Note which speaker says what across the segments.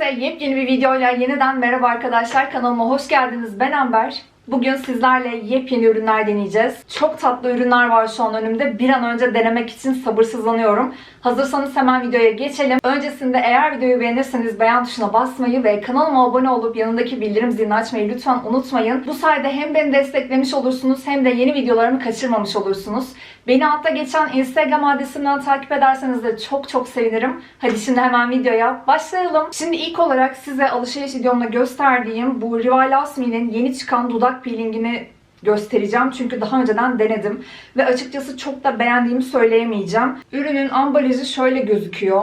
Speaker 1: Herkese yepyeni bir videoyla yeniden merhaba arkadaşlar. Kanalıma hoş geldiniz. Ben Amber. Bugün sizlerle yepyeni ürünler deneyeceğiz. Çok tatlı ürünler var şu an önümde. Bir an önce denemek için sabırsızlanıyorum. Hazırsanız hemen videoya geçelim. Öncesinde eğer videoyu beğenirseniz beğen tuşuna basmayı ve kanalıma abone olup yanındaki bildirim zilini açmayı lütfen unutmayın. Bu sayede hem beni desteklemiş olursunuz hem de yeni videolarımı kaçırmamış olursunuz. Beni altta geçen Instagram adresimden takip ederseniz de çok çok sevinirim. Hadi şimdi hemen videoya başlayalım. Şimdi ilk olarak size alışveriş videomda gösterdiğim bu Rival Asmi'nin yeni çıkan dudak peelingini göstereceğim. Çünkü daha önceden denedim. Ve açıkçası çok da beğendiğimi söyleyemeyeceğim. Ürünün ambalajı şöyle gözüküyor.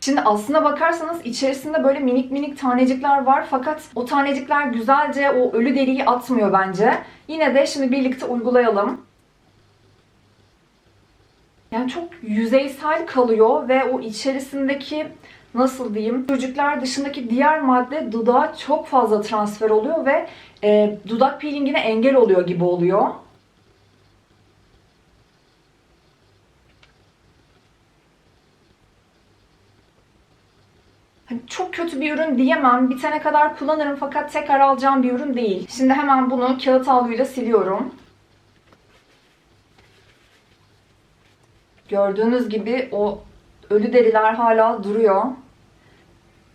Speaker 1: Şimdi aslına bakarsanız içerisinde böyle minik minik tanecikler var fakat o tanecikler güzelce o ölü deriyi atmıyor bence. Yine de şimdi birlikte uygulayalım. Yani çok yüzeysel kalıyor ve o içerisindeki nasıl diyeyim çocuklar dışındaki diğer madde dudağa çok fazla transfer oluyor ve e, dudak peelingine engel oluyor gibi oluyor. Hani çok kötü bir ürün diyemem. Bitene kadar kullanırım fakat tekrar alacağım bir ürün değil. Şimdi hemen bunu kağıt havluyla siliyorum. Gördüğünüz gibi o ölü deriler hala duruyor.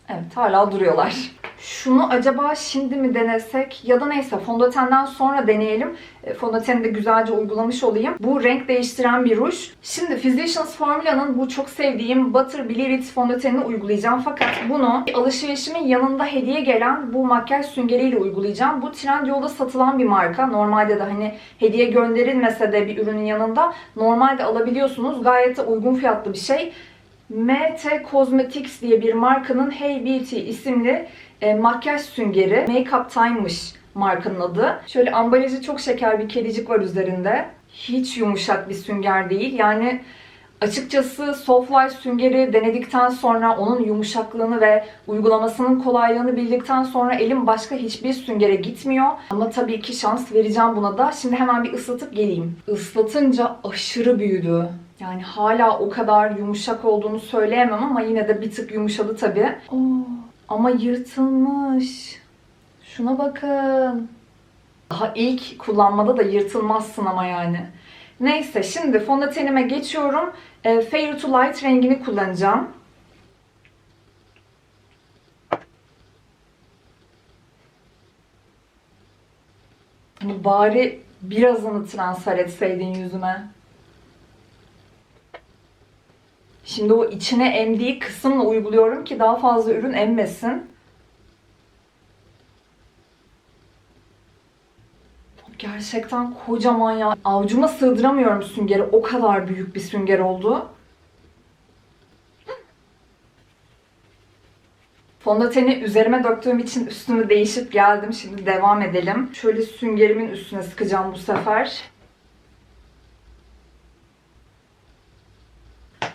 Speaker 1: Evet hala duruyorlar. Şunu acaba şimdi mi denesek ya da neyse fondötenden sonra deneyelim. E, Fondöteni de güzelce uygulamış olayım. Bu renk değiştiren bir ruj. Şimdi Physicians Formula'nın bu çok sevdiğim Butter Believe It fondötenini uygulayacağım. Fakat bunu alışverişimin yanında hediye gelen bu makyaj süngeriyle uygulayacağım. Bu Trendyol'da satılan bir marka. Normalde de hani hediye gönderilmese de bir ürünün yanında normalde alabiliyorsunuz. Gayet de uygun fiyatlı bir şey. MT Cosmetics diye bir markanın Hey Beauty isimli e, makyaj süngeri. Makeup Time'mış markanın adı. Şöyle ambalajı çok şeker bir kedicik var üzerinde. Hiç yumuşak bir sünger değil. Yani açıkçası Softlife süngeri denedikten sonra onun yumuşaklığını ve uygulamasının kolaylığını bildikten sonra elim başka hiçbir süngere gitmiyor. Ama tabii ki şans vereceğim buna da. Şimdi hemen bir ıslatıp geleyim. Islatınca aşırı büyüdü. Yani hala o kadar yumuşak olduğunu söyleyemem ama yine de bir tık yumuşadı tabii. Oo, ama yırtılmış. Şuna bakın. Daha ilk kullanmada da yırtılmazsın ama yani. Neyse şimdi fondötenime geçiyorum. E, Fair to Light rengini kullanacağım. Hani bari birazını transfer etseydin yüzüme. Şimdi o içine emdiği kısımla uyguluyorum ki daha fazla ürün emmesin. Gerçekten kocaman ya. Avcuma sığdıramıyorum süngeri. O kadar büyük bir sünger oldu. Fondöteni üzerime döktüğüm için üstümü değişip geldim. Şimdi devam edelim. Şöyle süngerimin üstüne sıkacağım bu sefer.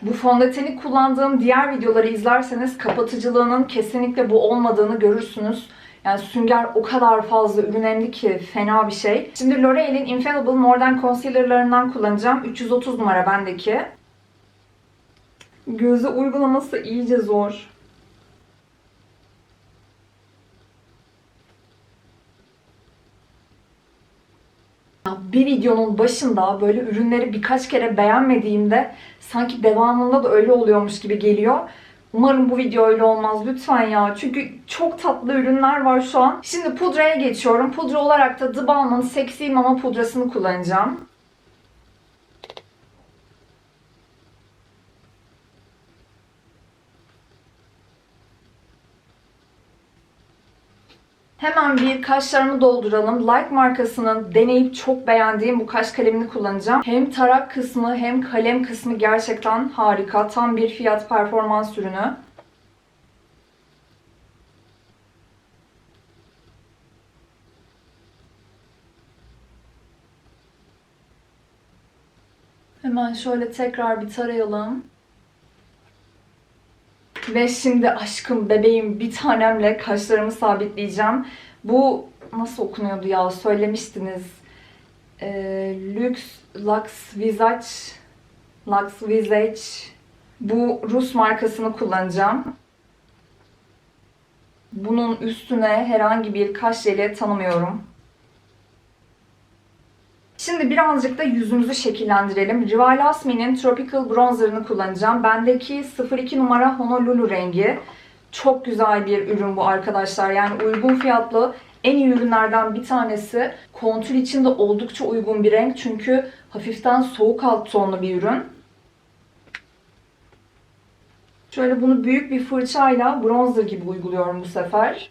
Speaker 1: Bu fondöteni kullandığım diğer videoları izlerseniz kapatıcılığının kesinlikle bu olmadığını görürsünüz. Yani sünger o kadar fazla ürün ki fena bir şey. Şimdi L'Oreal'in Infallible Modern Concealer'larından kullanacağım. 330 numara bendeki. Gözü uygulaması iyice zor. Bir videonun başında böyle ürünleri birkaç kere beğenmediğimde sanki devamında da öyle oluyormuş gibi geliyor. Umarım bu video öyle olmaz lütfen ya. Çünkü çok tatlı ürünler var şu an. Şimdi pudraya geçiyorum. Pudra olarak da The Balm'ın Sexy Mama pudrasını kullanacağım. Hemen bir kaşlarımı dolduralım. Like markasının deneyip çok beğendiğim bu kaş kalemini kullanacağım. Hem tarak kısmı hem kalem kısmı gerçekten harika. Tam bir fiyat performans ürünü. Hemen şöyle tekrar bir tarayalım. Ve şimdi aşkım, bebeğim bir tanemle kaşlarımı sabitleyeceğim. Bu nasıl okunuyordu ya? Söylemiştiniz. Ee, Lux, Lux Visage Lux Visage. Bu Rus markasını kullanacağım. Bunun üstüne herhangi bir kaş jeli tanımıyorum. Şimdi birazcık da yüzümüzü şekillendirelim. Rival Asmi'nin Tropical Bronzer'ını kullanacağım. Bendeki 02 numara Honolulu rengi. Çok güzel bir ürün bu arkadaşlar. Yani uygun fiyatlı en iyi ürünlerden bir tanesi. Kontür için de oldukça uygun bir renk. Çünkü hafiften soğuk alt tonlu bir ürün. Şöyle bunu büyük bir fırçayla bronzer gibi uyguluyorum bu sefer.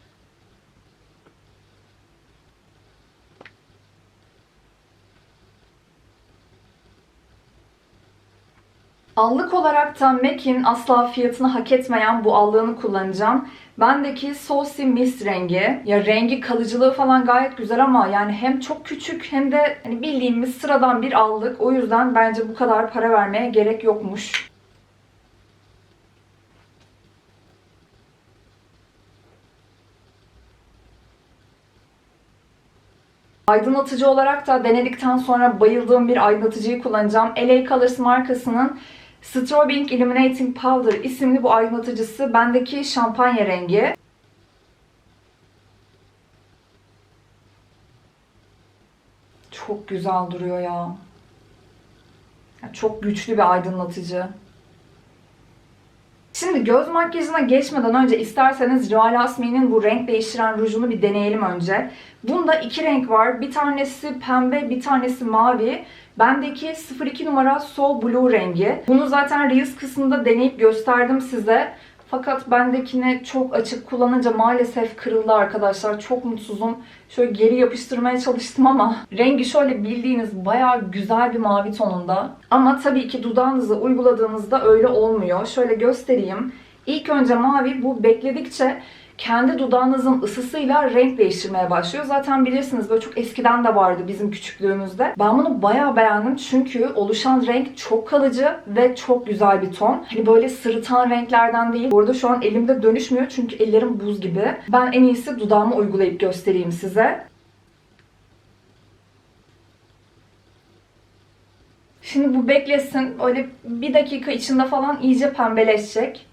Speaker 1: Allık olarak da MAC'in asla fiyatını hak etmeyen bu allığını kullanacağım. Bendeki Saucy Mist rengi. Ya rengi kalıcılığı falan gayet güzel ama yani hem çok küçük hem de hani bildiğimiz sıradan bir allık. O yüzden bence bu kadar para vermeye gerek yokmuş. Aydınlatıcı olarak da denedikten sonra bayıldığım bir aydınlatıcıyı kullanacağım. LA Colors markasının Strobing Illuminating Powder isimli bu aydınlatıcısı. Bendeki şampanya rengi. Çok güzel duruyor ya. Çok güçlü bir aydınlatıcı. Şimdi göz makyajına geçmeden önce isterseniz Rival Asmi'nin bu renk değiştiren rujunu bir deneyelim önce. Bunda iki renk var. Bir tanesi pembe, bir tanesi mavi. Bendeki 02 numara Soul Blue rengi. Bunu zaten Reels kısmında deneyip gösterdim size. Fakat bendekini çok açık kullanınca maalesef kırıldı arkadaşlar. Çok mutsuzum. Şöyle geri yapıştırmaya çalıştım ama rengi şöyle bildiğiniz bayağı güzel bir mavi tonunda. Ama tabii ki dudağınızı uyguladığınızda öyle olmuyor. Şöyle göstereyim. İlk önce mavi bu bekledikçe kendi dudağınızın ısısıyla renk değiştirmeye başlıyor. Zaten bilirsiniz böyle çok eskiden de vardı bizim küçüklüğümüzde. Ben bunu bayağı beğendim çünkü oluşan renk çok kalıcı ve çok güzel bir ton. Hani böyle sırıtan renklerden değil. Bu arada şu an elimde dönüşmüyor çünkü ellerim buz gibi. Ben en iyisi dudağımı uygulayıp göstereyim size. Şimdi bu beklesin. Öyle bir dakika içinde falan iyice pembeleşecek.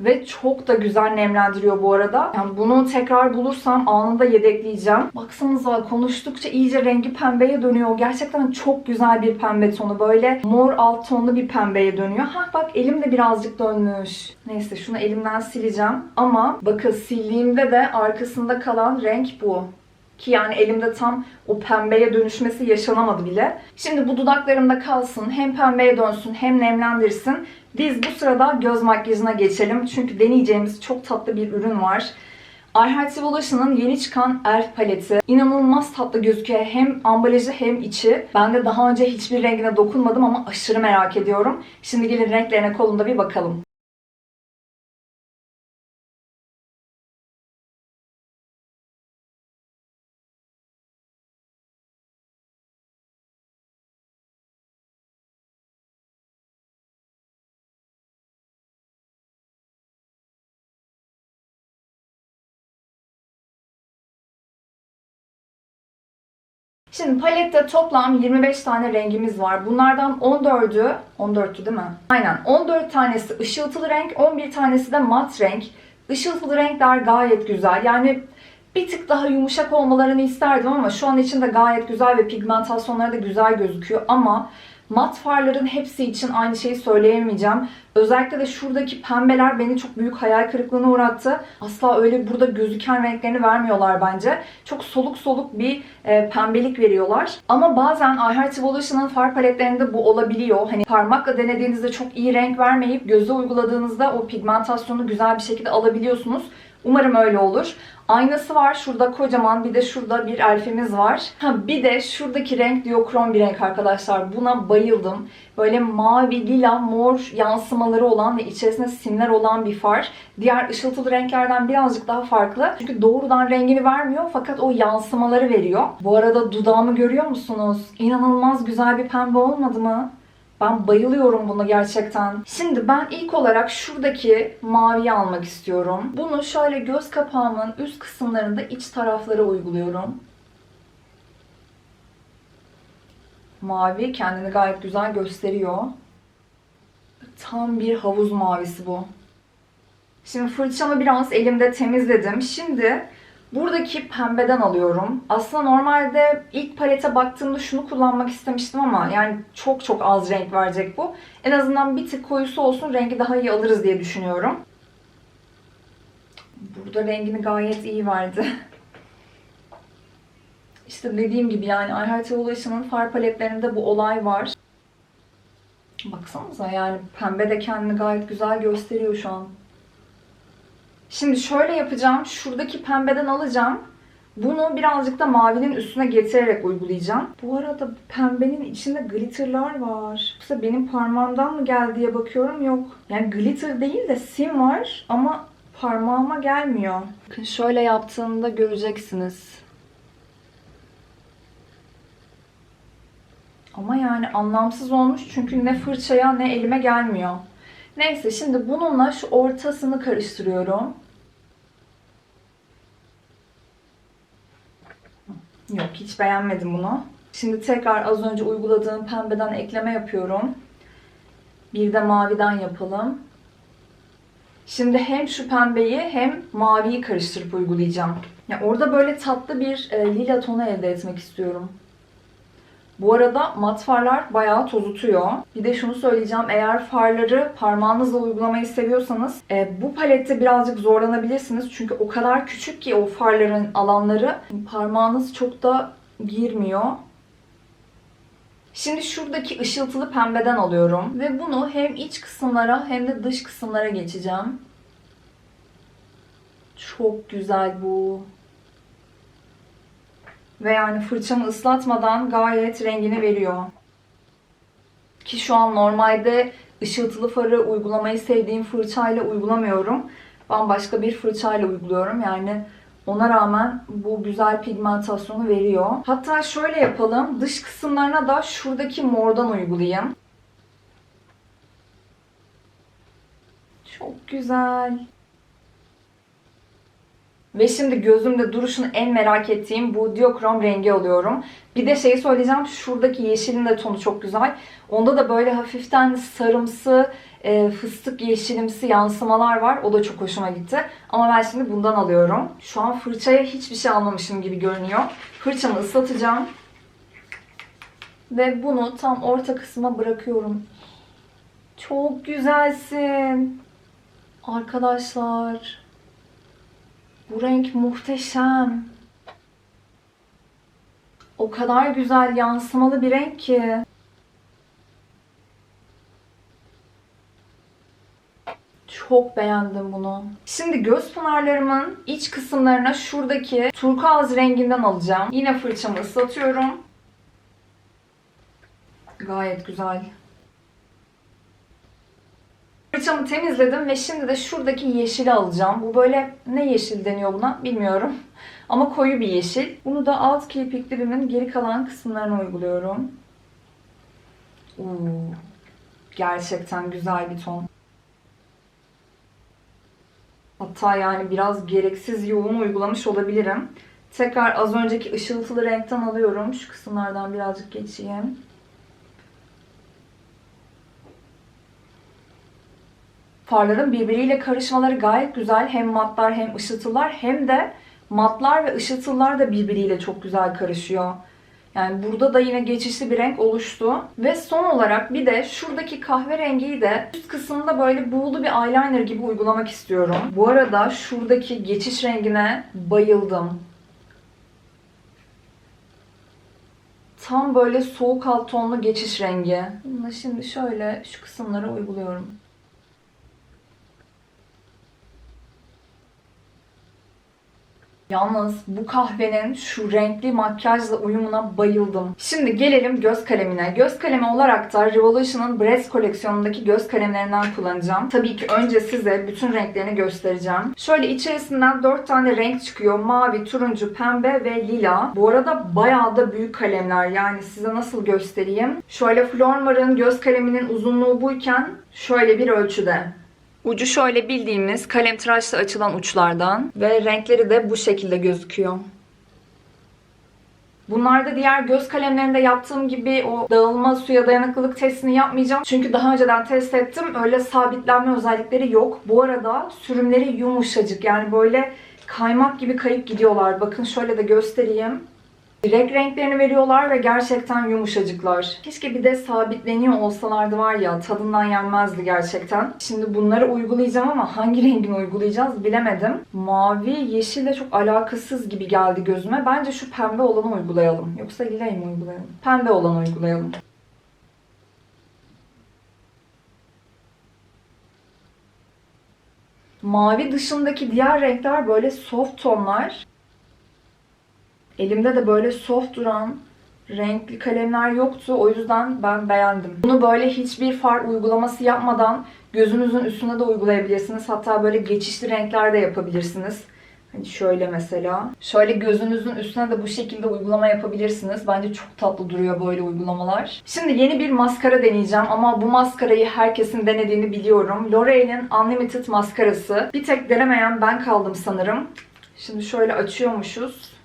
Speaker 1: Ve çok da güzel nemlendiriyor bu arada. Yani bunu tekrar bulursam anında yedekleyeceğim. Baksanıza konuştukça iyice rengi pembeye dönüyor. Gerçekten çok güzel bir pembe tonu. Böyle mor alt tonlu bir pembeye dönüyor. Ha bak elim de birazcık dönmüş. Neyse şunu elimden sileceğim. Ama bakın sildiğimde de arkasında kalan renk bu. Ki yani elimde tam o pembeye dönüşmesi yaşanamadı bile. Şimdi bu dudaklarımda kalsın. Hem pembeye dönsün hem nemlendirsin. Biz bu sırada göz makyajına geçelim. Çünkü deneyeceğimiz çok tatlı bir ürün var. I Evolution'ın yeni çıkan Elf paleti. İnanılmaz tatlı gözüküyor. Hem ambalajı hem içi. Ben de daha önce hiçbir rengine dokunmadım ama aşırı merak ediyorum. Şimdi gelin renklerine kolunda bir bakalım. Şimdi palette toplam 25 tane rengimiz var. Bunlardan 14'ü, 14'tü değil mi? Aynen. 14 tanesi ışıltılı renk, 11 tanesi de mat renk. Işıltılı renkler gayet güzel. Yani bir tık daha yumuşak olmalarını isterdim ama şu an için de gayet güzel ve pigmentasyonları da güzel gözüküyor. Ama mat farların hepsi için aynı şeyi söyleyemeyeceğim. Özellikle de şuradaki pembeler beni çok büyük hayal kırıklığına uğrattı. Asla öyle burada gözüken renklerini vermiyorlar bence. Çok soluk soluk bir e, pembelik veriyorlar. Ama bazen I Heart Evolution'ın far paletlerinde bu olabiliyor. Hani parmakla denediğinizde çok iyi renk vermeyip göze uyguladığınızda o pigmentasyonu güzel bir şekilde alabiliyorsunuz. Umarım öyle olur. Aynası var. Şurada kocaman. Bir de şurada bir elfimiz var. Ha bir de şuradaki renk diokrom bir renk arkadaşlar. Buna bayıldım. Böyle mavi, lila, mor yansımaları olan ve içerisinde simler olan bir far. Diğer ışıltılı renklerden birazcık daha farklı. Çünkü doğrudan rengini vermiyor fakat o yansımaları veriyor. Bu arada dudağımı görüyor musunuz? İnanılmaz güzel bir pembe olmadı mı? Ben bayılıyorum buna gerçekten. Şimdi ben ilk olarak şuradaki maviyi almak istiyorum. Bunu şöyle göz kapağımın üst kısımlarında iç taraflara uyguluyorum. mavi kendini gayet güzel gösteriyor. Tam bir havuz mavisi bu. Şimdi fırçamı biraz elimde temizledim. Şimdi buradaki pembeden alıyorum. Aslında normalde ilk palete baktığımda şunu kullanmak istemiştim ama yani çok çok az renk verecek bu. En azından bir tık koyusu olsun rengi daha iyi alırız diye düşünüyorum. Burada rengini gayet iyi verdi. İşte dediğim gibi yani Ayhart Evolution'ın far paletlerinde bu olay var. Baksanıza yani pembe de kendini gayet güzel gösteriyor şu an. Şimdi şöyle yapacağım. Şuradaki pembeden alacağım. Bunu birazcık da mavinin üstüne getirerek uygulayacağım. Bu arada pembenin içinde glitterlar var. Yoksa benim parmağımdan mı geldi diye bakıyorum. Yok. Yani glitter değil de sim var ama parmağıma gelmiyor. Bakın şöyle yaptığımda göreceksiniz. Ama yani anlamsız olmuş çünkü ne fırçaya ne elime gelmiyor. Neyse şimdi bununla şu ortasını karıştırıyorum. Yok hiç beğenmedim bunu. Şimdi tekrar az önce uyguladığım pembeden ekleme yapıyorum. Bir de maviden yapalım. Şimdi hem şu pembeyi hem maviyi karıştırıp uygulayacağım. Ya orada böyle tatlı bir e, lila tonu elde etmek istiyorum. Bu arada mat farlar bayağı tozutuyor. Bir de şunu söyleyeceğim. Eğer farları parmağınızla uygulamayı seviyorsanız e, bu palette birazcık zorlanabilirsiniz. Çünkü o kadar küçük ki o farların alanları parmağınız çok da girmiyor. Şimdi şuradaki ışıltılı pembeden alıyorum. Ve bunu hem iç kısımlara hem de dış kısımlara geçeceğim. Çok güzel bu. Ve yani fırçamı ıslatmadan gayet rengini veriyor. Ki şu an normalde ışıltılı farı uygulamayı sevdiğim fırçayla uygulamıyorum. Bambaşka bir fırçayla uyguluyorum. Yani ona rağmen bu güzel pigmentasyonu veriyor. Hatta şöyle yapalım. Dış kısımlarına da şuradaki mordan uygulayayım. Çok güzel. Ve şimdi gözümde duruşunu en merak ettiğim bu diokrom rengi alıyorum. Bir de şeyi söyleyeceğim. Şuradaki yeşilin de tonu çok güzel. Onda da böyle hafiften sarımsı, e, fıstık yeşilimsi yansımalar var. O da çok hoşuma gitti. Ama ben şimdi bundan alıyorum. Şu an fırçaya hiçbir şey almamışım gibi görünüyor. Fırçamı ıslatacağım. Ve bunu tam orta kısma bırakıyorum. Çok güzelsin. Arkadaşlar. Bu renk muhteşem. O kadar güzel yansımalı bir renk ki. Çok beğendim bunu. Şimdi göz pınarlarımın iç kısımlarına şuradaki turkuaz renginden alacağım. Yine fırçamı ıslatıyorum. Gayet güzel. Fırçamı temizledim ve şimdi de şuradaki yeşili alacağım. Bu böyle ne yeşil deniyor buna bilmiyorum. Ama koyu bir yeşil. Bunu da alt kirpiklerimin geri kalan kısımlarına uyguluyorum. Oo, gerçekten güzel bir ton. Hatta yani biraz gereksiz yoğun uygulamış olabilirim. Tekrar az önceki ışıltılı renkten alıyorum. Şu kısımlardan birazcık geçeyim. Farların birbiriyle karışmaları gayet güzel. Hem matlar hem ışıltılar hem de matlar ve ışıltılar da birbiriyle çok güzel karışıyor. Yani burada da yine geçişli bir renk oluştu. Ve son olarak bir de şuradaki kahverengiyi de üst kısımda böyle buğulu bir eyeliner gibi uygulamak istiyorum. Bu arada şuradaki geçiş rengine bayıldım. Tam böyle soğuk alt tonlu geçiş rengi. Bunu şimdi şöyle şu kısımlara uyguluyorum. Yalnız bu kahvenin şu renkli makyajla uyumuna bayıldım. Şimdi gelelim göz kalemine. Göz kalemi olarak da Revolution'ın Breath koleksiyonundaki göz kalemlerinden kullanacağım. Tabii ki önce size bütün renklerini göstereceğim. Şöyle içerisinden 4 tane renk çıkıyor. Mavi, turuncu, pembe ve lila. Bu arada bayağı da büyük kalemler. Yani size nasıl göstereyim? Şöyle Flormar'ın göz kaleminin uzunluğu buyken şöyle bir ölçüde. Ucu şöyle bildiğimiz kalem tıraşla açılan uçlardan ve renkleri de bu şekilde gözüküyor. Bunlarda diğer göz kalemlerinde yaptığım gibi o dağılma suya dayanıklılık testini yapmayacağım. Çünkü daha önceden test ettim. Öyle sabitlenme özellikleri yok. Bu arada sürümleri yumuşacık. Yani böyle kaymak gibi kayıp gidiyorlar. Bakın şöyle de göstereyim. Direkt renklerini veriyorlar ve gerçekten yumuşacıklar. Keşke bir de sabitleniyor olsalardı var ya tadından yenmezdi gerçekten. Şimdi bunları uygulayacağım ama hangi rengini uygulayacağız bilemedim. Mavi, yeşille çok alakasız gibi geldi gözüme. Bence şu pembe olanı uygulayalım. Yoksa lilayı mı uygulayalım? Pembe olanı uygulayalım. Mavi dışındaki diğer renkler böyle soft tonlar. Elimde de böyle soft duran renkli kalemler yoktu. O yüzden ben beğendim. Bunu böyle hiçbir far uygulaması yapmadan gözünüzün üstüne de uygulayabilirsiniz. Hatta böyle geçişli renkler de yapabilirsiniz. Hani şöyle mesela. Şöyle gözünüzün üstüne de bu şekilde uygulama yapabilirsiniz. Bence çok tatlı duruyor böyle uygulamalar. Şimdi yeni bir maskara deneyeceğim ama bu maskarayı herkesin denediğini biliyorum. L'Oreal'in Unlimited maskarası. Bir tek denemeyen ben kaldım sanırım. Şimdi şöyle açıyormuşuz.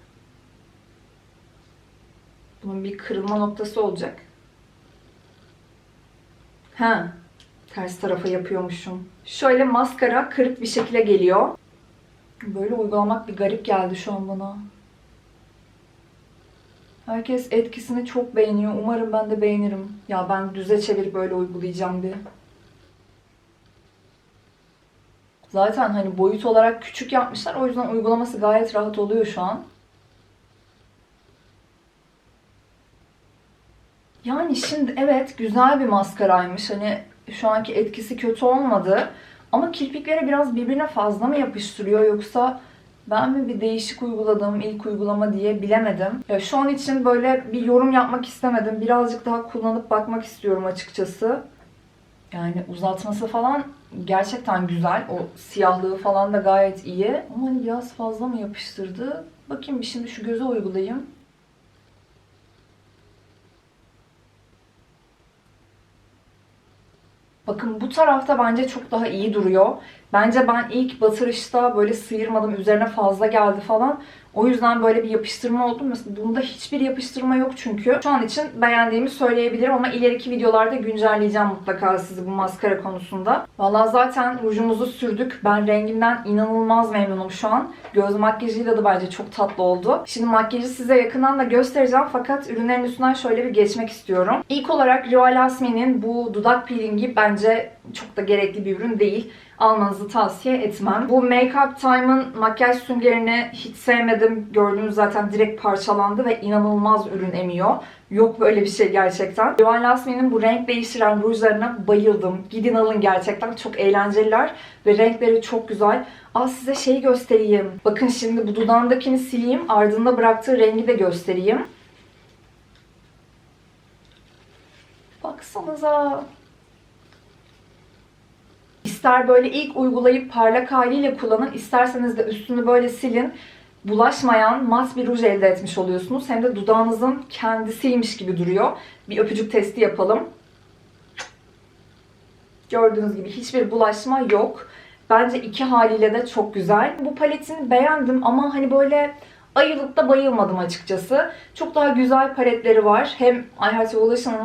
Speaker 1: Bunun bir kırılma noktası olacak. Ha, ters tarafa yapıyormuşum. Şöyle maskara kırık bir şekilde geliyor. Böyle uygulamak bir garip geldi şu an bana. Herkes etkisini çok beğeniyor. Umarım ben de beğenirim. Ya ben düze çevirip böyle uygulayacağım bir. Zaten hani boyut olarak küçük yapmışlar. O yüzden uygulaması gayet rahat oluyor şu an. Yani şimdi evet güzel bir maskaraymış. Hani şu anki etkisi kötü olmadı. Ama kirpiklere biraz birbirine fazla mı yapıştırıyor yoksa ben mi bir değişik uyguladım ilk uygulama diye bilemedim. Ya şu an için böyle bir yorum yapmak istemedim. Birazcık daha kullanıp bakmak istiyorum açıkçası. Yani uzatması falan gerçekten güzel. O siyahlığı falan da gayet iyi. Ama hani biraz fazla mı yapıştırdı? Bakayım bir şimdi şu göze uygulayayım. Bakın bu tarafta bence çok daha iyi duruyor. Bence ben ilk batırışta böyle sıyırmadım. Üzerine fazla geldi falan. O yüzden böyle bir yapıştırma oldu. Mesela bunda hiçbir yapıştırma yok çünkü. Şu an için beğendiğimi söyleyebilirim ama ileriki videolarda güncelleyeceğim mutlaka sizi bu maskara konusunda. Valla zaten rujumuzu sürdük. Ben rengimden inanılmaz memnunum şu an. Göz makyajıyla da bence çok tatlı oldu. Şimdi makyajı size yakından da göstereceğim fakat ürünlerin üstünden şöyle bir geçmek istiyorum. İlk olarak Rival Asmi'nin bu dudak peelingi bence çok da gerekli bir ürün değil almanızı tavsiye etmem. Bu Make Up Time'ın makyaj süngerini hiç sevmedim. Gördüğünüz zaten direkt parçalandı ve inanılmaz ürün emiyor. Yok böyle bir şey gerçekten. Joan Lasmi'nin bu renk değiştiren rujlarına bayıldım. Gidin alın gerçekten. Çok eğlenceliler ve renkleri çok güzel. Aa size şey göstereyim. Bakın şimdi bu dudağındakini sileyim. Ardında bıraktığı rengi de göstereyim. Baksanıza. İster böyle ilk uygulayıp parlak haliyle kullanın, isterseniz de üstünü böyle silin. Bulaşmayan mat bir ruj elde etmiş oluyorsunuz. Hem de dudağınızın kendisiymiş gibi duruyor. Bir öpücük testi yapalım. Gördüğünüz gibi hiçbir bulaşma yok. Bence iki haliyle de çok güzel. Bu paletini beğendim ama hani böyle ayılıp da bayılmadım açıkçası. Çok daha güzel paletleri var. Hem I Heart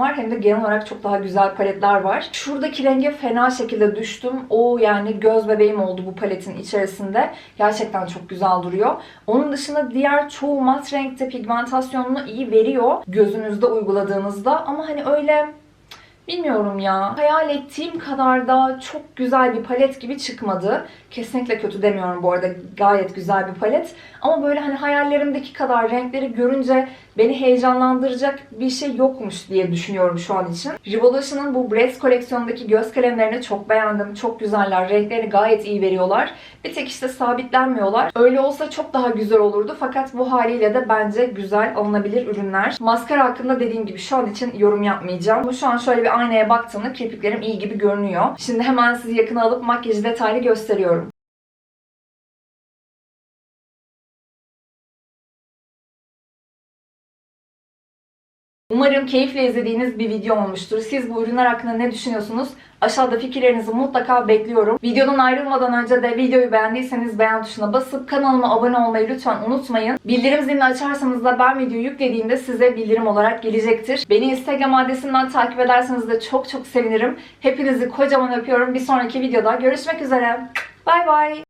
Speaker 1: var hem de genel olarak çok daha güzel paletler var. Şuradaki renge fena şekilde düştüm. O yani göz bebeğim oldu bu paletin içerisinde. Gerçekten çok güzel duruyor. Onun dışında diğer çoğu mat renkte pigmentasyonunu iyi veriyor gözünüzde uyguladığınızda. Ama hani öyle Bilmiyorum ya. Hayal ettiğim kadar da çok güzel bir palet gibi çıkmadı. Kesinlikle kötü demiyorum bu arada. Gayet güzel bir palet. Ama böyle hani hayallerimdeki kadar renkleri görünce beni heyecanlandıracak bir şey yokmuş diye düşünüyorum şu an için. Revolution'ın bu Brace koleksiyonundaki göz kalemlerini çok beğendim. Çok güzeller. Renkleri gayet iyi veriyorlar. Bir tek işte sabitlenmiyorlar. Öyle olsa çok daha güzel olurdu. Fakat bu haliyle de bence güzel alınabilir ürünler. Maskara hakkında dediğim gibi şu an için yorum yapmayacağım. Ama şu an şöyle bir aynaya baktığımda kirpiklerim iyi gibi görünüyor. Şimdi hemen sizi yakına alıp makyajı detaylı gösteriyorum. Umarım keyifle izlediğiniz bir video olmuştur. Siz bu ürünler hakkında ne düşünüyorsunuz? Aşağıda fikirlerinizi mutlaka bekliyorum. Videodan ayrılmadan önce de videoyu beğendiyseniz beğen tuşuna basıp kanalıma abone olmayı lütfen unutmayın. Bildirim zilini açarsanız da ben videoyu yüklediğimde size bildirim olarak gelecektir. Beni Instagram adresinden takip ederseniz de çok çok sevinirim. Hepinizi kocaman öpüyorum. Bir sonraki videoda görüşmek üzere. Bay bay.